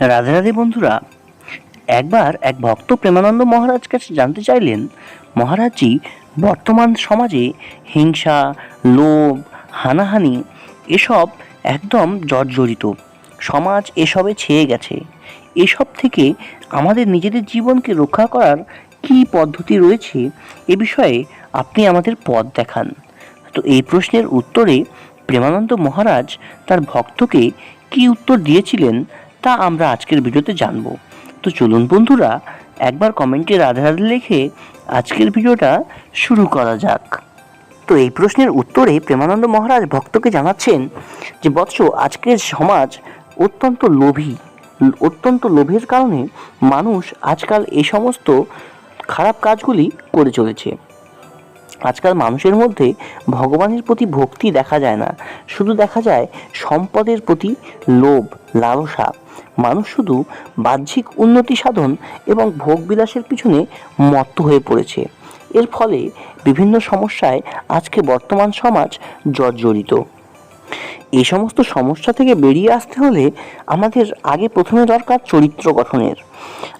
রাধে রাধে বন্ধুরা, একবার এক ভক্ত প্রেমানন্দ মহারাজ কাছে জানতে চাইলেন, মহারাজজি বর্তমান সমাজে হিংসা, লোভ, হানাহানি এসব একদম জর্জরিত। সমাজ এসবে ছেয়ে গেছে। এসব থেকে আমাদের নিজেদের জীবনকে রক্ষা করার কী পদ্ধতি রয়েছে, এ বিষয়ে আপনি আমাদের পথ দেখান। তো এই প্রশ্নের উত্তরে প্রেমানন্দ মহারাজ তার ভক্তকে কী উত্তর দিয়েছিলেন তা আমরা আজকের ভিডিওতে জানব। তো চলুন বন্ধুরা, একবার কমেন্টে রাধে রাধে লিখে আজকের ভিডিওটা শুরু করা যাক। তো এই প্রশ্নের উত্তরে প্রেমানন্দ মহারাজ ভক্তকে জানাচ্ছেন যে, বৎস, আজকের সমাজ অত্যন্ত লোভী। অত্যন্ত লোভের কারণে মানুষ আজকাল এই সমস্ত খারাপ কাজগুলি করে চলেছে। আজকাল মানুষের মধ্যে ভগবানের প্রতি ভক্তি দেখা যায় না। শুধু দেখা যায় সম্পদের প্রতি লোভ, লালসা। মানুষ শুধু বাহ্যিক উন্নতি সাধন এবং ভোগবিলাসের পিছনে মত্ত হয়ে পড়েছে। এর ফলে বিভিন্ন সমস্যায় আজকে বর্তমান সমাজ জর্জরিত। এই সমস্ত সমস্যা থেকে বেরিয়ে আসতে হলে আমাদের আগে প্রথমে দরকার চরিত্র গঠনের।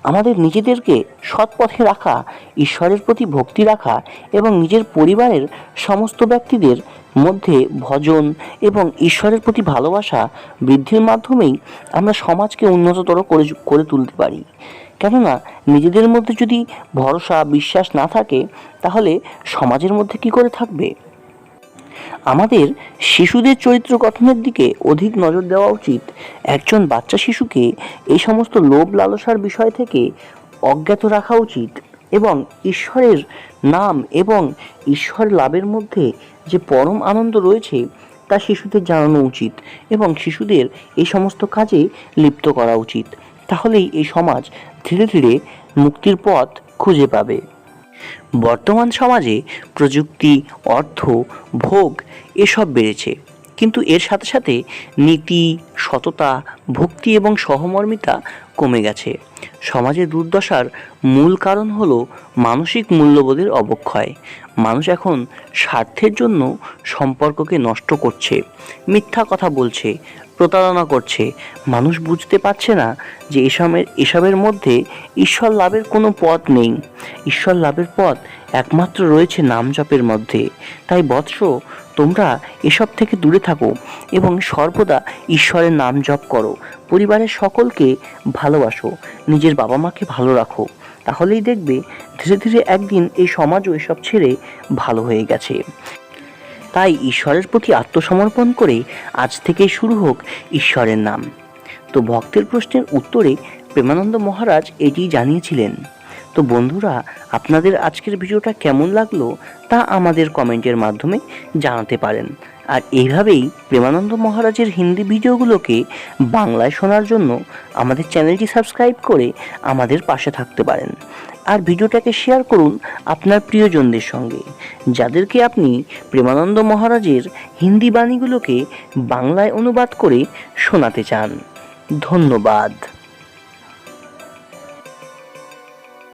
আমাদের নিজেদেরকে সৎ পথে রাখা, ঈশ্বরের প্রতি ভক্তি রাখা এবং নিজের পরিবারের সমস্ত ব্যক্তিদের মধ্যে ভজন এবং ঈশ্বরের প্রতি ভালোবাসা বৃদ্ধির মাধ্যমেই আমরা সমাজকে উন্নততর করে করে তুলতে পারি। কেননা নিজেদের মধ্যে যদি ভরসা, বিশ্বাস না থাকে, তাহলে সমাজের মধ্যে কি করে থাকবে? আমাদের শিশুদের চরিত্র গঠনের দিকে অধিক নজর দেওয়া উচিত। একজন বাচ্চা শিশুকে এই সমস্ত লোভ লালসার বিষয় থেকে অজ্ঞাত রাখা উচিত এবং ঈশ্বরের নাম এবং ঈশ্বর লাভের মধ্যে যে পরম আনন্দ রয়েছে তা শিশুদের জানানো উচিত এবং শিশুদের এই সমস্ত কাজে লিপ্ত করা উচিত। তাহলেই এই সমাজ ধীরে ধীরে মুক্তির পথ খুঁজে পাবে। বর্তমান সমাজে প্রযুক্তি, অর্থ, ভোগ এসব বেড়েছে। কিন্তু এর সাথে সাথে নীতি, সততা, ভক্তি এবং সহমর্মিতা কমে গেছে। সমাজের দুর্দশার মূল কারণ হলো মানসিক মূল্যবোধের অবক্ষয়। মানুষ এখন স্বার্থের জন্য সম্পর্ককে নষ্ট করছে, মিথ্যা কথা বলছে, প্রতারণা করছে। মানুষ বুঝতে পারছে না যে এসবের এসবের মধ্যে ঈশ্বর লাভের কোনো পথ নেই। ঈশ্বর লাভের পথ একমাত্র রয়েছে নাম জপের মধ্যে। তাই বৎস, তোমরা এসব থেকে দূরে থাকো এবং সর্বদা ঈশ্বরের নাম জপ করো। পরিবারের সকলকে ভালোবাসো, নিজের বাবা মাকে ভালো রাখো, তাহলেই দেখবে ধীরে ধীরে একদিন এই সমাজও এসব ছেড়ে ভালো হয়ে গেছে। তাই ঈশ্বরের প্রতি আত্মসমর্পণ করে আজ থেকেই শুরু হোক ঈশ্বরের নাম। তো ভক্তের প্রশ্নের উত্তরে প্রেমানন্দ মহারাজ এটি জানিয়েছিলেন। তো বন্ধুরা, আপনাদের আজকের ভিডিওটা কেমন লাগল তা আমাদের কমেন্টের মাধ্যমে জানাতে পারেন। আর এইভাবেই প্রেমানন্দ মহারাজের হিন্দি ভিডিওগুলোকে বাংলায় শোনার জন্য আমাদের চ্যানেলটি সাবস্ক্রাইব করে আমাদের পাশে থাকতে পারেন। আর ভিডিওটাকে শেয়ার করুন আপনার প্রিয়জনদের সঙ্গে, যাদেরকে আপনি প্রেমানন্দ মহারাজের হিন্দি বাণীগুলোকে বাংলায় অনুবাদ করে শোনাতে চান। ধন্যবাদ।